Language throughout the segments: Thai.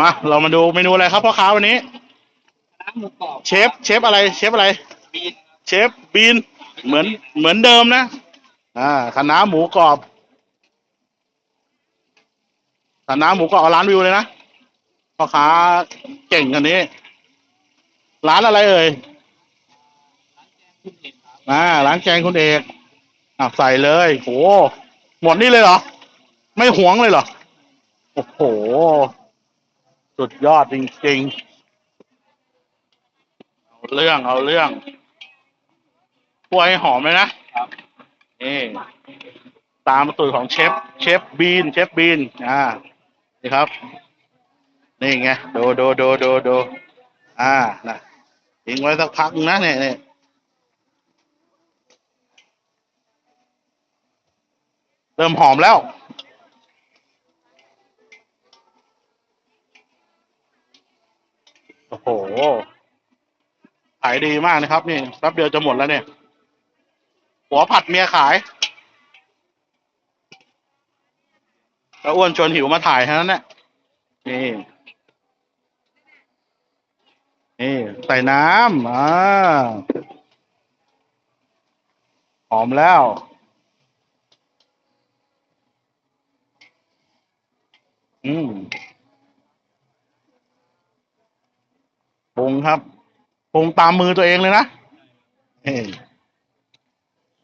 มาเรามาดูเมนูอะไรครับพ่อค้าวันนี้ น้ำหมูกรอบเชฟเชฟอะไรเชฟอะไร บีนเชฟบีนเหมือนเหมือนเดิมนะ อ่าคณะน้าหมูกรอบคณะน้าหมูกรอบเอาร้านวิวเลยนะพ่อค้าเก่งคนนี้ ร้านอะไรเอ่ยคุณเห็นครับอ่าร้านแกงคุณเอกอะใส่เลยโหหมดนี่เลยเหรอ ไม่หวงเลยเหรอ โอ้โห สุดยอดจริงๆ เอาเรื่องเอาเรื่องคั่วให้หอมเลยนะครับนี่ตามสูตรของเชฟเชฟบีน เชฟบีน อ่า นี่ครับ นี่ไงดูดูดูดูดูอ่านะทิ้งไว้สักพักนึงนะเนี่ยเนี่ยเริ่มหอมแล้ว โอ้โหขายดีมากนะครับ นี่แป๊บเดียวจะหมดแล้วเนี่ย หัวผัดเมียขายแล้วอ้วนชวนหิวมาถ่ายเท่านั้นแหละนี่นี่ใส่น้ำอ่าหอมแล้วอืมปรุง ครับปรุงตามมือตัวเองเลยนะเออ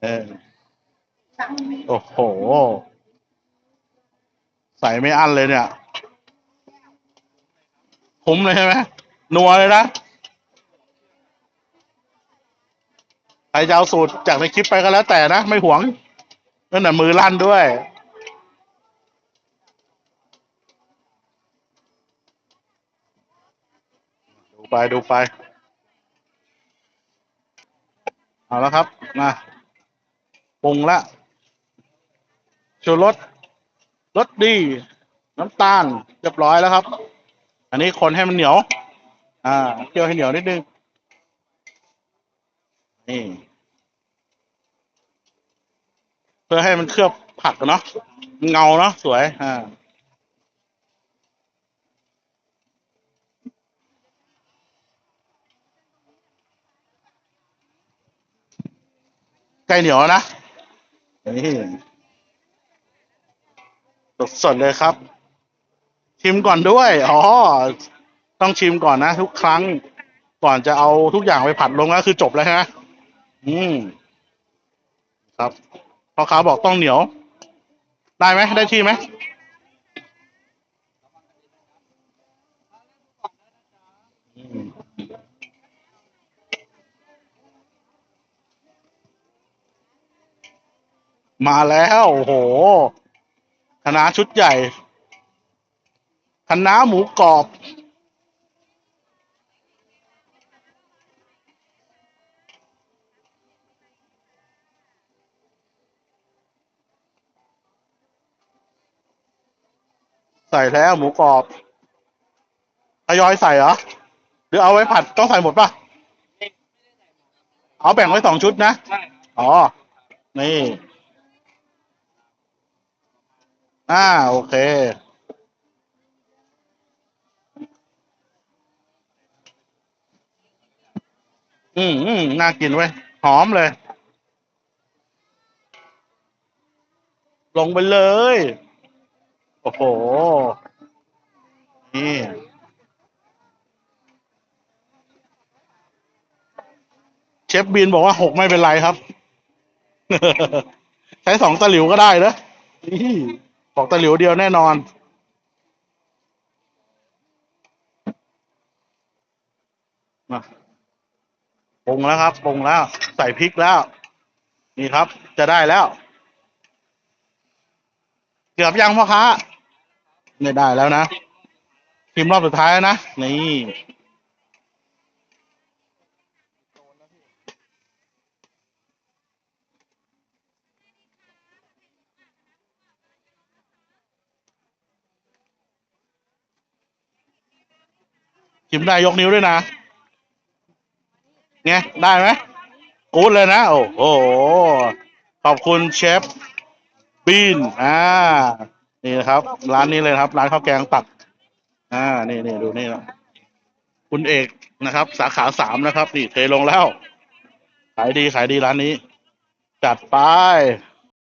เออโอ้โห ใส่ไม่อั้นเลยเนี่ยคุ้มเลยใช่ไหมนัวเลยนะใครจะเอาสูตรจากในคลิปไปก็แล้วแต่นะ ไม่หวงนั่นน่ะมือลั่นด้วย ไปดูไป เอาแล้วครับมาปรุงละชูรสรสดี น้ำตาลเรียบร้อยแล้วครับ อันนี้คนให้มันเหนียว อ่าเคี่ยวให้เหนียวนิดนึงนี่เพื่อให้มันเคลือบผักเนาะเงาเนาะสวย อ่า ล้เหนียวแล้วนะ นี่สดๆเลยครับ ชิมก่อนด้วย อ๋อ ต้องชิมก่อนนะ ทุกครั้ง ก่อนจะเอาทุกอย่างไปผัดลงแล้วคือจบแล้วใช่ไหมอืม ครับพ่อค้าบอกต้องเหนียว ได้ไหม ได้ที่ไหม มาแล้วโอ้โหคณะชุดใหญ่คณะหมูกรอบ ใส่แล้วหมูกรอบทยอยใส่เหรอ หรือเอาไว้ผัดต้องใส่หมดป่ะเอาแบ่งไว้สองชุดนะใช่ครับอ๋อ นี่ อ่า โอเค อืมอืมน่ากินเว้ย หอมเลย ลงไปเลย โอ้โห นี่เชฟบินบอกว่าหกไม่เป็นไรครับ ใช้สองตะหลิวก็ได้นะนี่ บอกตะหลิวเดียวแน่นอนมาปรุงแล้วครับปรุงแล้ว ใส่พริกแล้ว นี่ครับ จะได้แล้ว เกือบยังพ่อค้าไม่ได้แล้วนะพิมพ์รอบสุดท้ายแล้วนะ นี่ พิมพ์ได้ยกนิ้วด้วยนะไงได้ไหมกูดเลยนะ โอ้โห ขอบคุณเชฟบีนอ่า นี่นะครับ ร้านนี้เลยครับ ร้านข้าวแกงตัก อ่า นี่นี่ดูนี่นะคุณเอกนะครับ สาขาสามนะครับ นี่เทลงแล้ว ขายดีขายดีร้านนี้ จัดไป